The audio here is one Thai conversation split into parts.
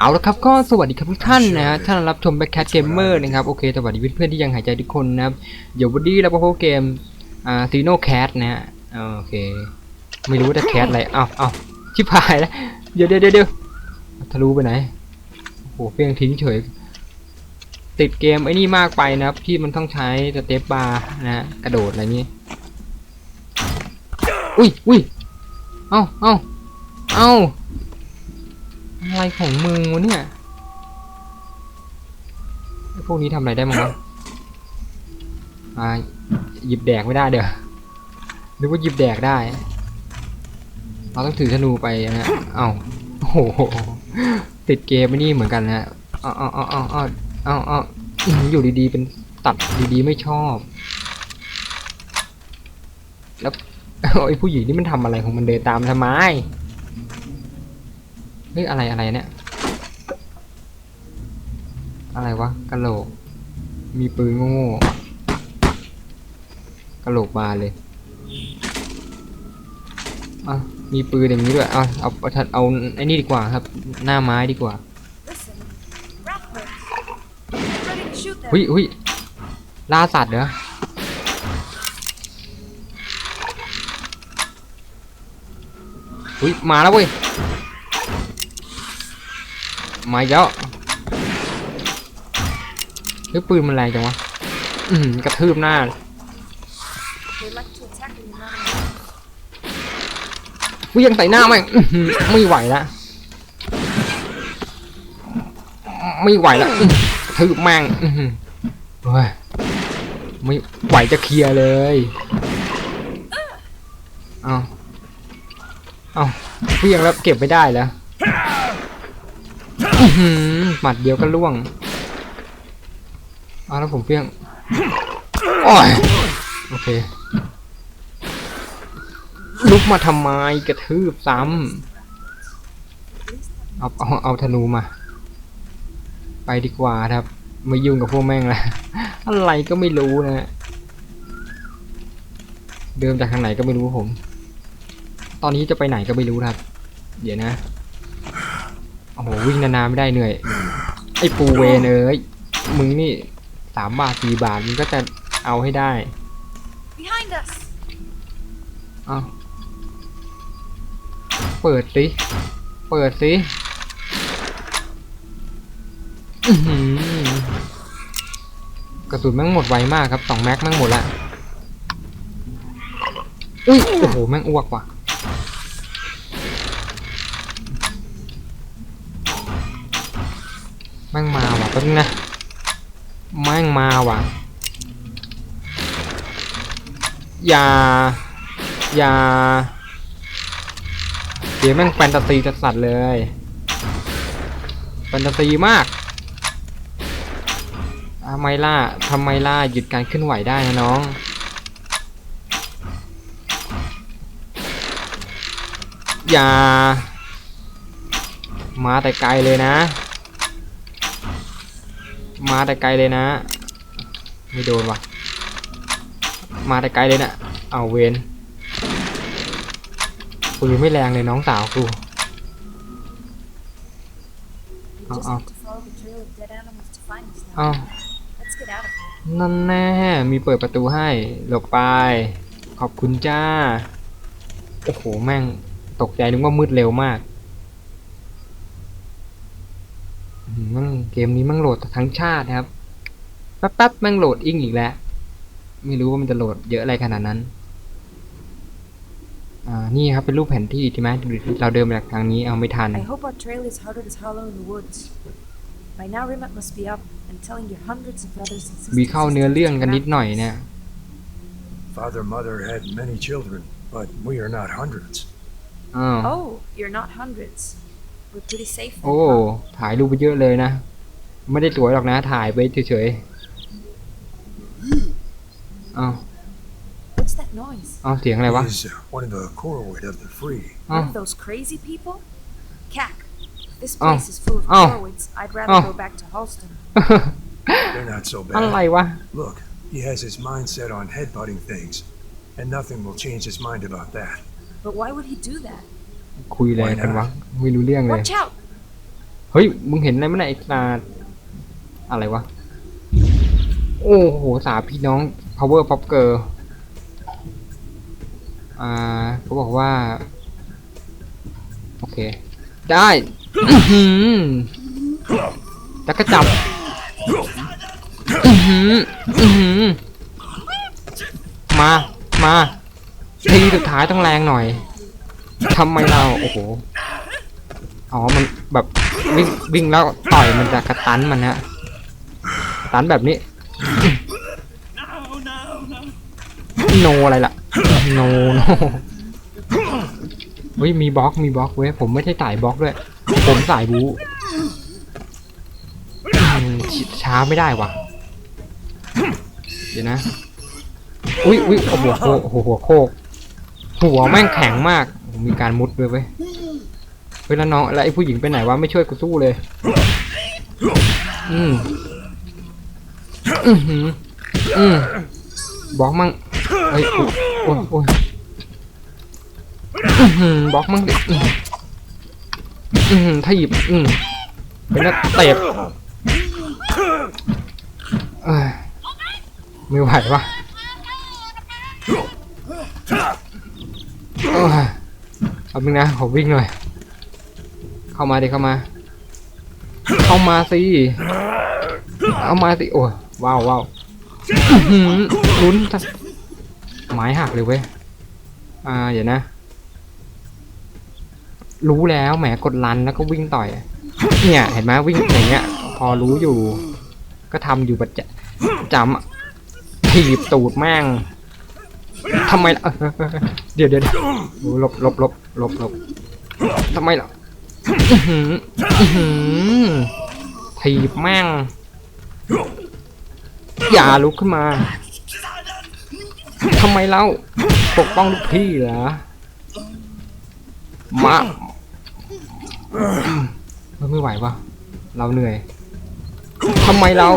เอาละครับก็สวัสดีครับทุกท่านนะฮะท่านรับชมแบ็คแคทเกมเมอร์นะครับโอเคสวัสดีเพื่อนๆที่ยังหายใจทุกคนนะครับเดี๋ยววันนี้เราก็พบเกมอ่าซีโนแคทนะฮะโอเค ไม่รู้ว่าจะแคทอะไรอ้าวอ้าวชิบหายแล้วเดี๋ยวเดี๋ยวเดี๋ยวเดี๋ยวทะลุไปไหนโอ้โหเพียงทิ้งเฉย ติดเกมไอ้นี่มากไปนะครับ ที่มันต้องใช้สเตปบาร์นะฮะกระโดดอะไรนี้อุ้ยอุ้ยเอ้าเอ้าเอ้า อะไรของมึงวะเนี่ยไอ้พวกนี้ทำอะไรได้มั้งวะอ่าหยิบแดกไม่ได้เดี๋ยวนึกว่าหยิบแดกได้ เราต้องถือธนูไปนะเอ้าโอ้โหติดเกมไม่นี่เหมือนกันนะเอาเอาเอาเอาเอาเอาเอาอื้อหืออยู่ดีๆเป็นตัดดีๆไม่ชอบ แล้วไอ้ผู้หญิงนี่มันทำอะไรของมันเดินตามทำไม เฮ้ยอะไรอะไรเนี่ย อะไรวะกะโหลก มีปืนโง่ๆกะโหลกบาเลยอะมีปืนอย่างนี้ด้วยเอาเอาเอาเอาเอาไอ้นี่ดีกว่าครับ หน้าไม้ดีกว่าหุยหุยล่าสัตว์เหรอหุยมาแล้วเว้ย มาอีกแล้วเฮ้ยปืนมันแรงจังวะอืมกระทืบหน้าวิ่งใส่หน้าแม่งอื้อหือไม่ไหวละไม่ไหวละอื้อกระทืบแม่งเฮ้ยไม่ไหวจะเคลียร์เลยเอาเอาเพียงแล้วเก็บไม่ได้แล้ว หมัดเดียวก็ล่วงเอาแล้วผมเพี้ยงโอ้ยโอเค ลุกมาทำไมกระทืบซ้ำเอาเอาเอาธนูมา ไปดีกว่าครับไม่ยุ่งกับพวกแม่งละอะไรก็ไม่รู้นะเดิมจากทางไหนก็ไม่รู้ผม ตอนนี้จะไปไหนก็ไม่รู้ครับ เดี๋ยวนะ โอ้โหวิ่งนานๆไม่ได้เหนื่อย ไอ้ปูเวนเอ้ยมึงนี่สามบาทสี่บาทมึงก็จะเอาให้ได้ Behind us! เอาเปิดสิ เปิดสิอื้อหือกระสุนแม่งหมดไวมากครับสองแม็กแม่งหมดละอุ้ยโอ้โหแม่งอ้วกว่ะ แม่งมาว่ะแป๊บนึงนะแม่งมาว่ะ อย่า อย่า เดี๋ยวแม่งแฟนตาซีจัดสัตว์เลยแฟนตาซีมากทำไมล่ะทำไมล่ะหยุดการเคลื่อนไหวได้นะน้องอย่า มาแต่ไกลเลยนะ มาแต่ไกลเลยนะ ไม่โดนว่ะ มาแต่ไกลเลยนะ เอาเวนกูยังไม่แรงเลยน้องสาวกู We just Uh-uh. have to follow the trail of dead animals to find us อ้านั่นแน่ มีเปิดประตูให้ หลบไป ขอบคุณจ้า โอ้โห แม่ง ตกใจนึกว่ามืดเร็วมากอื มแม่งเกมนี้แม่งโหลดทั้งชาตินะครับแป๊บๆแม่งโหลดอิงอีกแล้ว ไม่รู้ว่ามันจะโหลดเยอะอะไรขนาดนั้น อ่า นี่ครับเป็นรูปแผนที่ใช่ไหมดูดิเราเดินมาจากทางนี้เอาไม่ทัน I hope our trail is harder to follow in the woods. By now, Rimet must be up and telling your hundreds of brothers and sisters. มีเข้าเนื้อเรื่องกันนิดหน่อยเนี่ย Father Mother had many children, but we are not hundreds. อ้าว Oh, you're not hundreds. We're pretty safe. then, โอ้ huh? ถ่ายรูปไปเยอะเลยนะ ไม่ได้สวยหรอกนะ ถ่ายไปเฉยๆอ้าว What's that noise? อ้าวเสียงอะไรวะ He's uh, one of the Korowid of the Free. Oh. One of those crazy people? Cack. If this Oh. place is full of Oh. Corwids, I'd rather Oh. go back to Halston. They're not so อะไร bad. วะ Look, he has his mind set on headbutting things, and nothing will change his mind about that. But why would he do that? คุยอะไรกันวะไม่รู้เรื่องเลย Watch out! เฮ้ย มึงเห็นอะไรมั้ยเนี่ยไอ้ตาอะไรวะ โอ้โห สามพี่น้อง power pop girl อ่าเขาบอกว่า โอเค ได้อื้อหือจักรจับอื้อหืออื้อหือมา มา ทีสุดท้ายต้องแรงหน่อย ทำไมเราโอ้โหอ๋อมันแบบวิ่งวิ่งแล้วต่อยมันจะกระตันมันฮะตันแบบนี้ โนอะไรล่ะ โนโนเฮ้ยมีบล็อกมีบล็อกเว้ยผมไม่ใช่สายบล็อกด้วย ผมสายบูช้าไม่ได้ว่ะ เดี๋ยวนะ อุ้ยอุ้ยโอ้โคกโอ้โหหัวโคกหัวแม่งแข็งมาก มีการมุดด้วยเว้ยเฮ้ยแล้วน้องแล้วไอ้ผู้หญิงไปไหนวะไม่ช่วยกูสู้เลย อืมอือหืออืมบอกมั่งเฮ้ยโอ้ยโอ้ยอือหือบอกมั่งดิอืมอือหือถ้าหยิบอืมเป็นนักเตะเอ้ยไม่ไหววะอ้ย เอาเป็นงนะขอวิ่งหน่อย เข้ามาดิเข้ามา เข้ามาสิเอามาสิโอ้ว้าวว้าวอื้อหือลุ้นไม้หักเลยเว้ยอ่าเดี๋ยวนะ รู้แล้วแหมกดลันแล้วก็วิ่งต่อย เนี่ยเห็นไหมวิ่งอย่างเงี้ย พอรู้อยู่ ก็ทำอยู่ประจจำถีบตูดแม่งทำไมเดี๋ยวเดี๋ยวหลบหลบหลบ หลบหลบทำไมล่ะถีบแม่ง อย่าลุกขึ้นมาทำไมเล่าปกป้องลูกพี่เหรอมาไม่ไหววะเราเหนื่อยทำไมเรา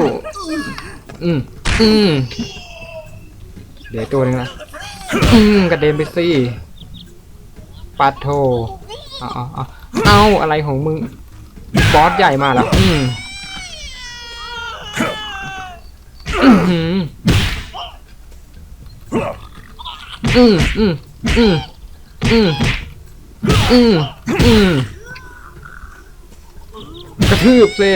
อืมอืมเดี๋ยวตัวนึงนะอืมกระเด็นไปสิ ปัดโทเอาเอาเอาอะไรของมึง บอสใหญ่มาแล้ว อืมอื้อหืออืมอืมอืมอืมอืมอืมกระทืบสิ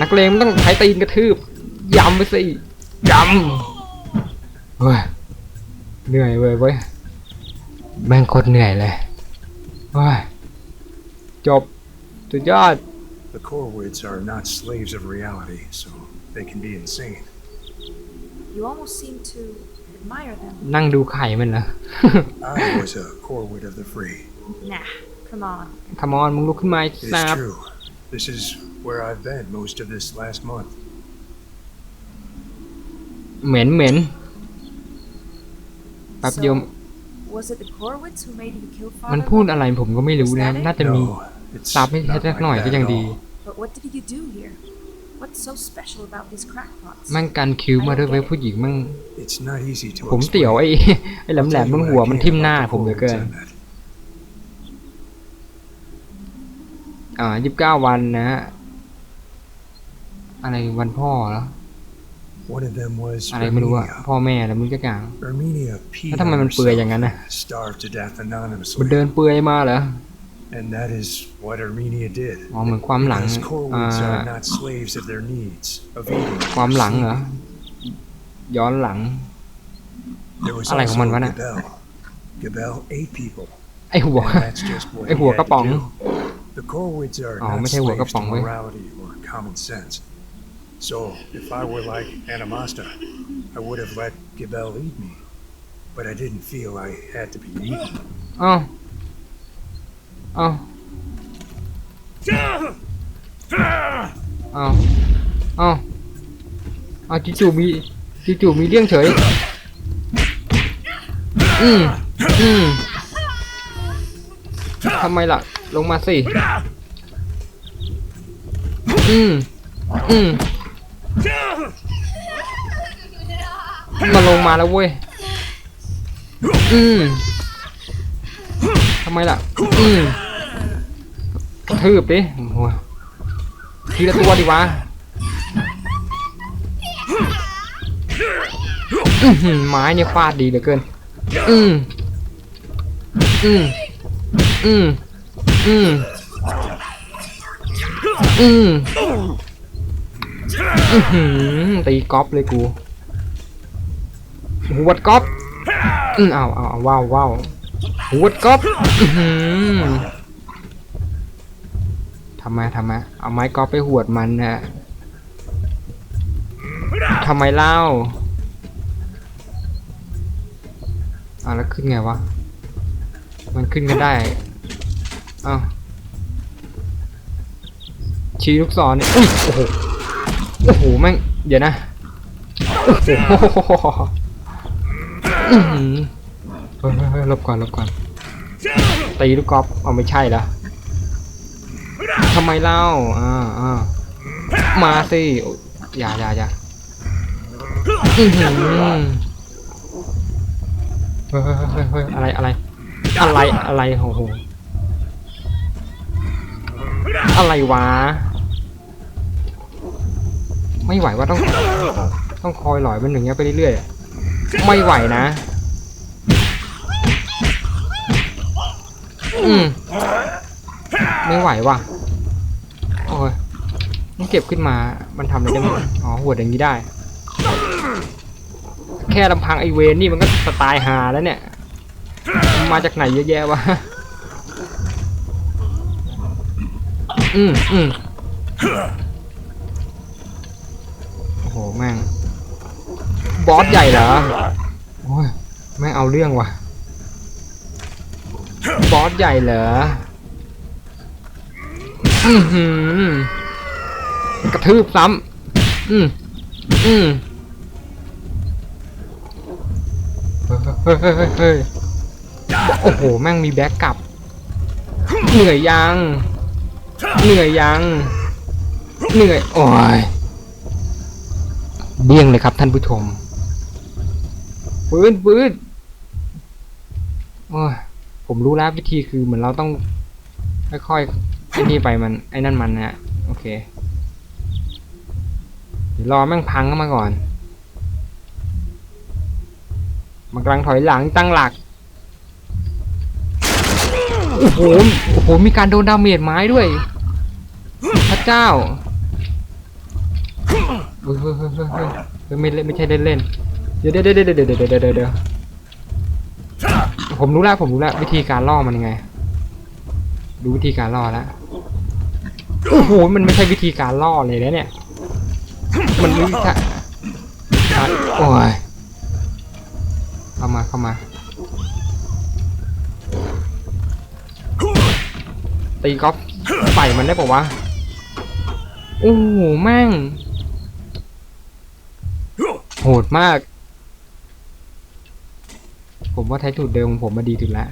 นักเลงมันต้องใช้ตีนกระทืบยำไปสิยำเฮ้ยเหนื่อยเว้ยเว้ย แม่งโคตรเหนื่อยเลยเฮ้ยจบสุดยอด The Corwoods are not slaves of reality, so they can be insane. You almost seem to admire them. นั่งดูไข่มันเหรอ I was a Corwood of the Free. Nah, come on. คามอนมึงลุกขึ้นมาไอ้ It สา is บ true. This is where I've been most of this last month. เหม็นเหม็นแป๊บเดียว So, was it the Corwitz who made you kill มัน Father? พูดอะไรผมก็ไม่รู้นะน่าจะมี No, it's ซับให้ not สักหน่อย like ก็ that ยัง at ดี all. But what did you do here? What's so special about these crackpots? แม่งกันคิวมาด้วยเว้ยผู้หญิงแม่ง It's not easy to ผมเตี๋ยว explain. ไอ้ไอ้แหลม I'll แหล tell ม you บน what หัว I มัน can ทิ่มหน้า about the ผมเหลือเกิน Corwoods on that. อ่ายี่สิบเก้าวันนะฮะอะไรวันพ่อเหรอ One of them was อะไรไม่รู้อะ Erminia. พ่อแม่อะไรมึงจะกล่าว Erminia peed แล้วทำไม on มันเปลือยอย่าง herself นั้นนะ and starved to death มัน anonymously. เดินเปลือยมาเหรอ And that is what Erminia did. อ๋อเหมือนความหลัง Because อ่า Corwoods are not slaves of their needs, of eating. ความ or หลังเหรอ sleeping. ย้อนหลัง There was อะไรของ also มันวะน่ะ Gabel. Gabel ate people. ไอ้หัว And that's just what ไอ้ he หัว had กระป๋อง to do. The Corwoods are อ๋อ not ไม่ใช่หัว slaves กระป๋อง to เว้ย morality or common sense. So, if I were like Anamasta, I would have let Gabel eat me. But I didn't feel I had to be eaten. เอ้าเอ้าเอ้าเอ้าเอาจู่ๆมีจู่ๆมีเรื่องเฉยอืมอืมทำไมล่ะ ลงมาสิ อืม อืม มันลงมาแล้วเว้ย อืมทำไมล่ะ อืมกระทืบดิโอ้โหทีละตัวดิวะอื้อหือไม้เนี่ยฟาดดีเหลือเกิน อืมอืมอืมอืมอืมอื้อหือตีก๊อปเลยกู หัวดก๊อปอืมเอาเอาเอาว้าวว้าวหัวดก๊อปทำไมทำไมเอาไม้ก๊อปไปหวดมันนะทำไมเล่าอะแล้วขึ้นไงวะ มันขึ้นกันได้อ้าวชี้ลูกศรนี่อุ้ยโอ้โห โอ้โห แม่ง เดี๋ยวนะ โอ้โห เฮ้ยเฮ้ยหลบก่อนหลบก่อนตีลูกกอล์ฟเอาไม่ใช่ละทำไมเล่าอ่าอ่ามาสิอย่าอย่าอย่าอื้อหือเฮ้ยเฮ้ยเฮ้ยอะไรอะไรอะไรอะไรโอ้โหอะไรวะ ไม่ไหวว่าต้อง ต้องคอยหลอยมันอย่างเงี้ยไปเรื่อยๆ ไม่ไหวนะ อืม ไม่ไหวว่ะ โอ้ยมันเก็บขึ้นมา มันทำอะไรได้มั้งอ๋อหัวอย่างนี้ได้ แค่ลำพังไอเวนนี่มันก็สไตล์ฮาแล้วเนี่ย มาจากไหนเยอะแยะวะ อืมอืมโอ้โห แม่ง บอสใหญ่เหรอโอ้ยแม่งเอาเรื่องว่ะ บอสใหญ่เหรออือหือกระทืบซ้ำอืมอืมเฮ้ยเฮ้ยเฮ้ยเฮ้ยโอ้โห แม่งมีแบ็กกลับ เหนื่อยยัง เหนื่อยยัง เหนื่อย โอ้ยเบี้ยงเลยครับท่านผู้ชม ปืนปืนโอ้ยผมรู้แล้ววิธีคือเหมือนเราต้องค่อยๆไอ้นี่ไปมันไอ้นั่นมันนะฮะโอเคเดี๋ยวรอแม่งพังเข้ามาก่อนมันกำลังถอยหลังตั้งหลักโอ้โหโอ้โหมีการโดนดาเมจไม้ด้วย พระเจ้าเฮ้ยเฮ้ยเฮ้ยเฮ้ยไม่เล่นไม่ใช่เล่นเล่น เดี๋ยวเดี๋ยวเดี๋ยวเดี๋ยวเดี๋ยวเดี๋ยวผมรู้แล้วผมรู้แล้ววิธีการล่อมันยังไงรู้วิธีการล่อแล้วโอ้โหมันไม่ใช่วิธีการล่อเลยนะเนี่ย มันไม่ใช่โอ้ยเข้ามาเข้ามาตีก๊อฟใส่มันได้ปะวะโอ้โหแม่งโหดมาก ผมว่าใช้สูตรเดิมของผมมาดีสุดแล้ว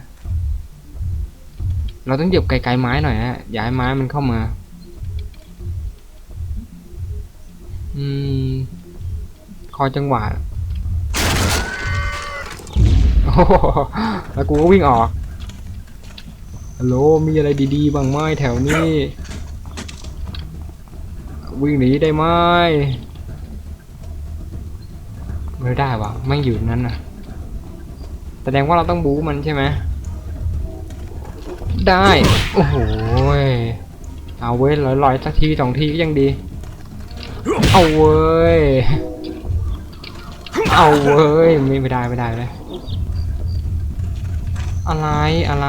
เราต้องเหยียบไกลๆไม้หน่อยฮะอย่าให้ไม้มันเข้ามา อืม คอยจังหวะโอ้โหแล้วกูก็วิ่งออกฮัลโหลมีอะไรดีๆบ้างไหมแถวนี้ วิ่งหนีได้ไหมไม่ได้วะไม่อยู่นั้นน่ะ แสดงว่าเราต้องบู๊มันใช่ไหมได้ โอ้โหเอาเว้ยลอยๆสักทีสองทีก็ยังดี เอาเว้ย เอาเว้ยไม่ไม่ได้ไม่ได้เลย อะไรอะไร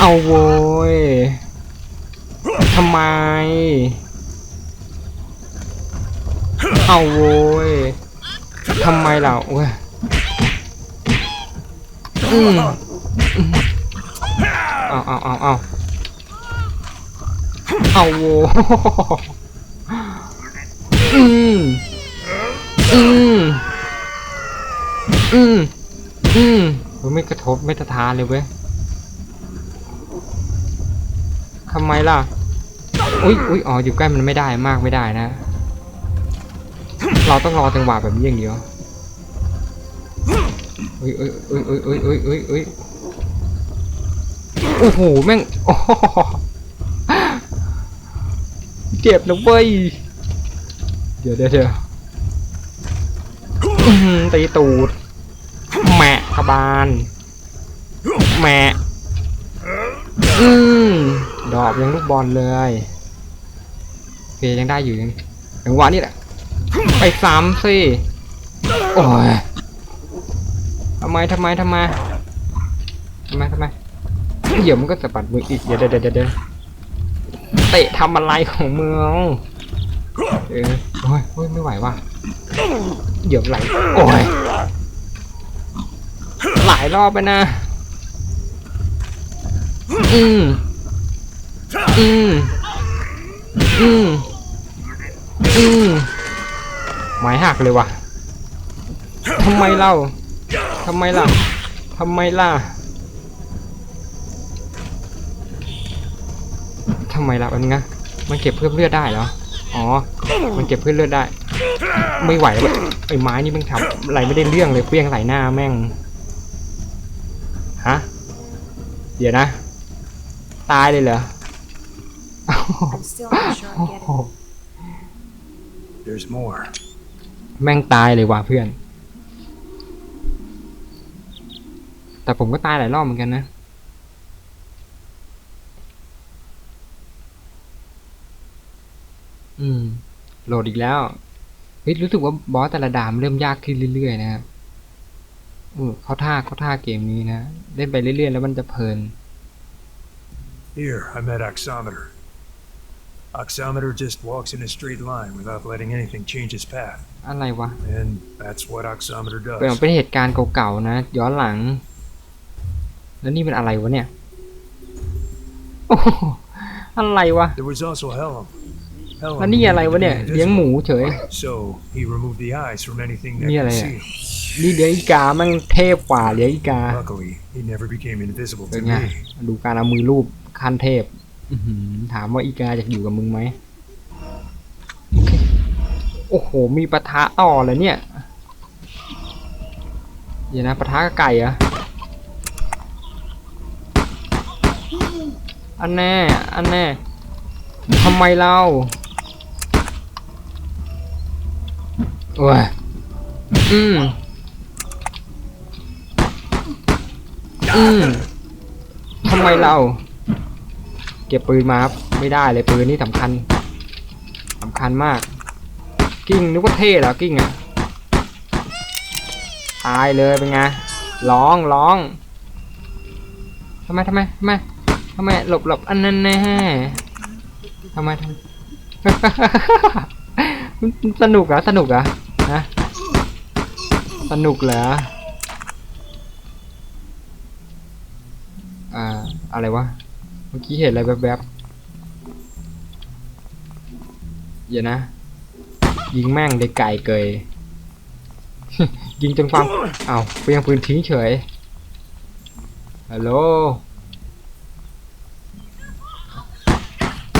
เอาโว้ยทำไม เอาโว้ยทำไมล่ะโอ้ย อืมเอาเอาเอาเอาเอาโวอืมอืมอืมอืมไม่กระทบไม่สะท้านเลยเว้ยทำไมล่ะ อุ้ยอุ้ยอ๋ออยู่ใกล้มันไม่ได้มากไม่ได้นะ เราต้องรอจังหวะแบบนี้อย่างเดียว อุ้ยเอ้ยเอ้ยเอ้ยเอ้ยเอ้ยอุ้ยอุ้ยโอ้โหแม่งเจ็บนะเว้ยเดี๋ยวเดี๋ยวเดี๋ยวตีตูดแหมะกบาลแหมะอืมดอกยังลูกบอลเลยเคยังได้อยู่ยังจังหวะนี้แหละไปซ้ำสิโอ้ย ทำไมทำไมทำไมทำไมทำไมเดี๋ยวมันก็สะบัดมืออีกเดี๋ยวเดี๋ยวเดี๋ยวเดี๋ยวเตะทำอะไรของมึงเออโอ้ยโอ้ยไม่ไหวว่ะเดี๋ยวไหลโอ้ยหลายรอบไปนะอืมอืมอืมอืมหมายหักเลยว่ะทำไมเล่า ทำไมล่ะทำไมล่ะทำไมล่ะอันนี้นะมันเก็บเพิ่มเลือดได้เหรออ๋อ มันเก็บเพิ่มเลือดได้ ไม่ไหวเลยไอ้ไม้นี่แม่งทำอะไรไม่ได้เรื่องเลยเปรี้ยงใส่หน้าแม่งฮะเดี๋ยวนะ ตายเลยเหรอ I'm still not sure I โอ้ get โห it. There's more. แม่งตายเลยว่ะเพื่อน แต่ผมก็ตายหลายรอบเหมือนกันนะ อืม โหลดอีกแล้วเฮ้ยรู้สึกว่าบอสแต่ละด่านมันเริ่มยากขึ้นเรื่อยๆนะครับอือเขาท่าเขาท่าเกมนี้นะ เล่นไปเรื่อยๆแล้วมันจะเพลิน Here, I met Oximeter. Oximeter just walks in a straight line without letting anything change his path. อะไรวะ And that's what Oximeter เป็น does. เป็นเหตุการณ์เก่าๆนะ ย้อนหลัง แล้วนี่เป็นอะไรวะเนี่ย โอ้โหอะไรวะ There was also Helm. Helm แล้วนี่อะไรวะเนี่ย became เลี้ยงหมูเฉย invisible. So he removed the eyes from anything that Yeah, could yeah. see him. นี่เลี้ยงอีกาแมันเทพกว่าเลี้ยงอีกา Luckily, he never became invisible เป็น to ไง me. ดูการเอามือรูปขั้นเทพ อื้อหือถามว่าอีกาจะอยู่กับมึงไหมโอเคโอ้โห มีปะทะต่อเลยเนี่ย เดี๋ยวนะปะทะกับไก่เหรอะ อันแน่ อันแน่ทำไมเราโอ้ยอืม อืมทำไมเรา เก็บปืนมาครับ ไม่ได้เลยปืนนี่สำคัญสำคัญมาก กิ้งนึกว่าเท่เหรอกิ้งอะ ตายเลยเป็นไง ร้องร้องทำไมทำไมทำไม ทำไมหลบหลบอันนั้นแน่ทำไมทำสนุกเหรอสนุกเหรอนะสนุกเหรออ่าอะไรวะเมื่อกี้เห็นอะไรแวบๆอย่านะ ยิงแม่งได้ไกลเกยยิงจนความอ้าเปลี่ยงปืนทิ้งเฉยฮัลโหล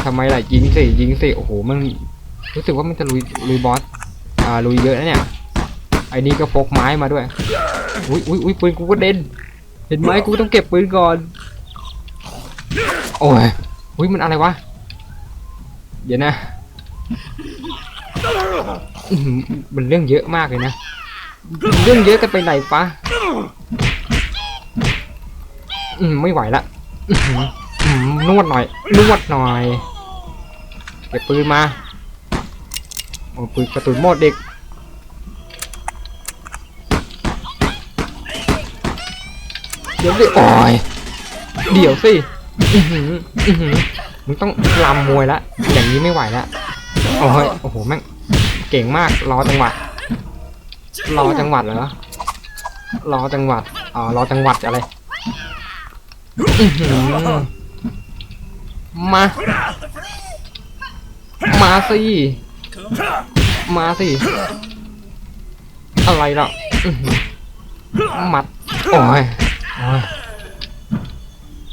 ทำไมล่ะยิงสิยิงสิโอ้โหมันรู้สึกว่ามันจะลุยลุยบอสอ่าลุยเยอะนะเนี่ยไอ้นี่ก็พกไม้มาด้วยอุ้ยอุ้ยอุ้ยปืนกูก็เด่นเห็นไหมกูต้องเก็บปืนก่อนโอ้ยอุ้ยมันอะไรวะเดี๋ยวนะมันเรื่องเยอะมากเลยนะเรื่องเยอะกันไปไหนปะอืมไม่ไหวละอืมนวดหน่อยนวดหน่อย เก็บปืนมาโอ้ปืนกระตุนหมดเด็กเดี๋ยวสิโอ้ยเดี๋ยวสิอื้อหืออื้อหือมึงต้องลำมวยละอย่างนี้ไม่ไหวละโอ้ยโอ้โหแม่งเก่งมากรอจังหวะรอจังหวัดเหรอรอจังหวัดอ๋อรอจังหวัดอะไรอื้อหือมา มาสิ มาสิ อะไรล่ะหมัด โอ้ย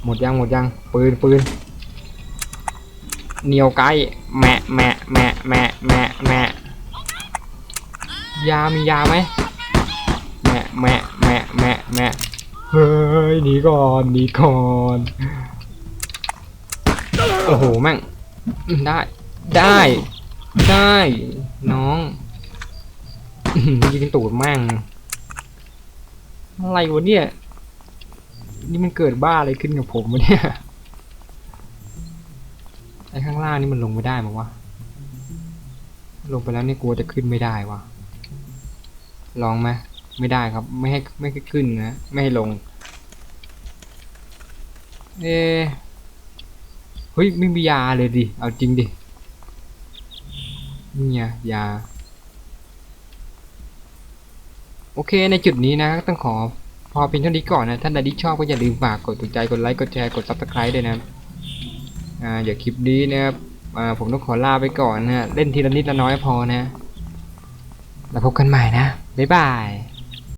หมดยังหมดยัง ปืนปืนเหนียวไกแมะแมะแมะแมะแมะแมะยา มียาไหมแมะแมะแมะแมะแมะเฮ้ยหนีก่อนหนีก่อน โอ้โห แม่งได้ ได้ ได้ น้องยิงตูดแม่งอะไรวะเนี่ย นี่มันเกิดบ้าอะไรขึ้นกับผมวะเนี่ย ไอ้ข้างล่างนี่มันลงไม่ได้มั้งวะ ลงไปแล้วนี่กลัวจะขึ้นไม่ได้วะ ลองไหมไม่ได้ครับ ไม่ให้ไม่ให้ขึ้นนะ ไม่ให้ลง เอะเฮ้ยไม่มียาเลยดิ เอาจริงดิ เนี่ยยา โอเคในจุดนี้นะต้องขอพอเป็นเท่านี้ก่อนนะ ท่านใดที่ชอบก็อย่าลืมฝากกดถูกใจกดไลค์กดแชร์กดซับสไคร b e ด้วยนะอ่าอย่าคลิปนี้นะครับอ่าผมต้องขอลาไปก่อนนะฮะเล่นทีละนิดละน้อยพอนะ แล้วพบกันใหม่นะ บ๊ายบาย